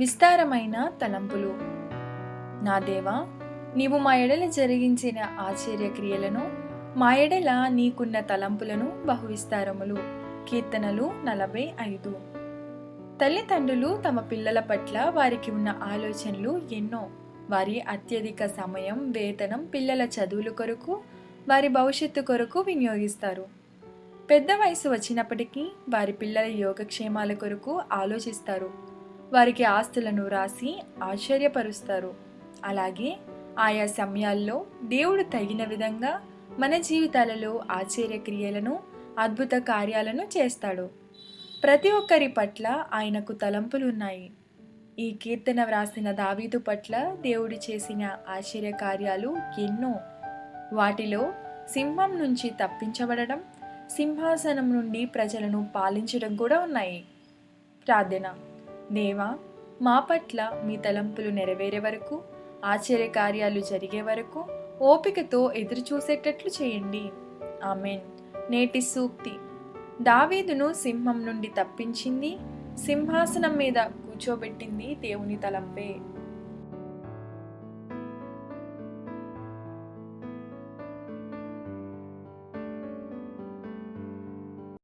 విస్తారమైన తలంపులు. నా దేవా నీవు మా ఎడల జరిగించిన ఆశ్చర్యక్రియలను మా ఎడల నీకున్న తలంపులను బహువిస్తారములు. కీర్తనలు నలభై ఐదు. తల్లిదండ్రులు తమ పిల్లల పట్ల వారికి ఉన్న ఆలోచనలు ఎన్నో. వారి అత్యధిక సమయం వేతనం పిల్లల చదువుల కొరకు వారి భవిష్యత్తు కొరకు వినియోగిస్తారు. పెద్ద వయసు వచ్చినప్పటికీ వారి పిల్లల యోగక్షేమాల కొరకు ఆలోచిస్తారు. వారికి ఆస్తులను రాసి ఆశ్చర్యపరుస్తారు. అలాగే ఆయా సమయాల్లో దేవుడు తగిన విధంగా మన జీవితాలలో ఆశ్చర్యక్రియలను అద్భుత కార్యాలను చేస్తాడు. ప్రతి ఒక్కరి పట్ల ఆయనకు తలంపులు ఉన్నాయి. ఈ కీర్తన వ్రాసిన దావీదు పట్ల దేవుడు చేసిన ఆశ్చర్య కార్యాలు ఎన్నో. వాటిలో సింహం నుంచి తప్పించబడడం సింహాసనం నుండి ప్రజలను పాలించడం కూడా ఉన్నాయి. ప్రార్థన. దేవా మా పట్ల మీ తలంపులు నెరవేరే వరకు ఆశ్చర్యకార్యాలు జరిగే వరకు ఓపికతో ఎదురు చూసేటట్లు చేయండి. ఆమెన్. నేటి సూక్తి. దావీదును సింహం నుండి తప్పించింది సింహాసనం మీద కూర్చోబెట్టింది దేవుని తలంపే.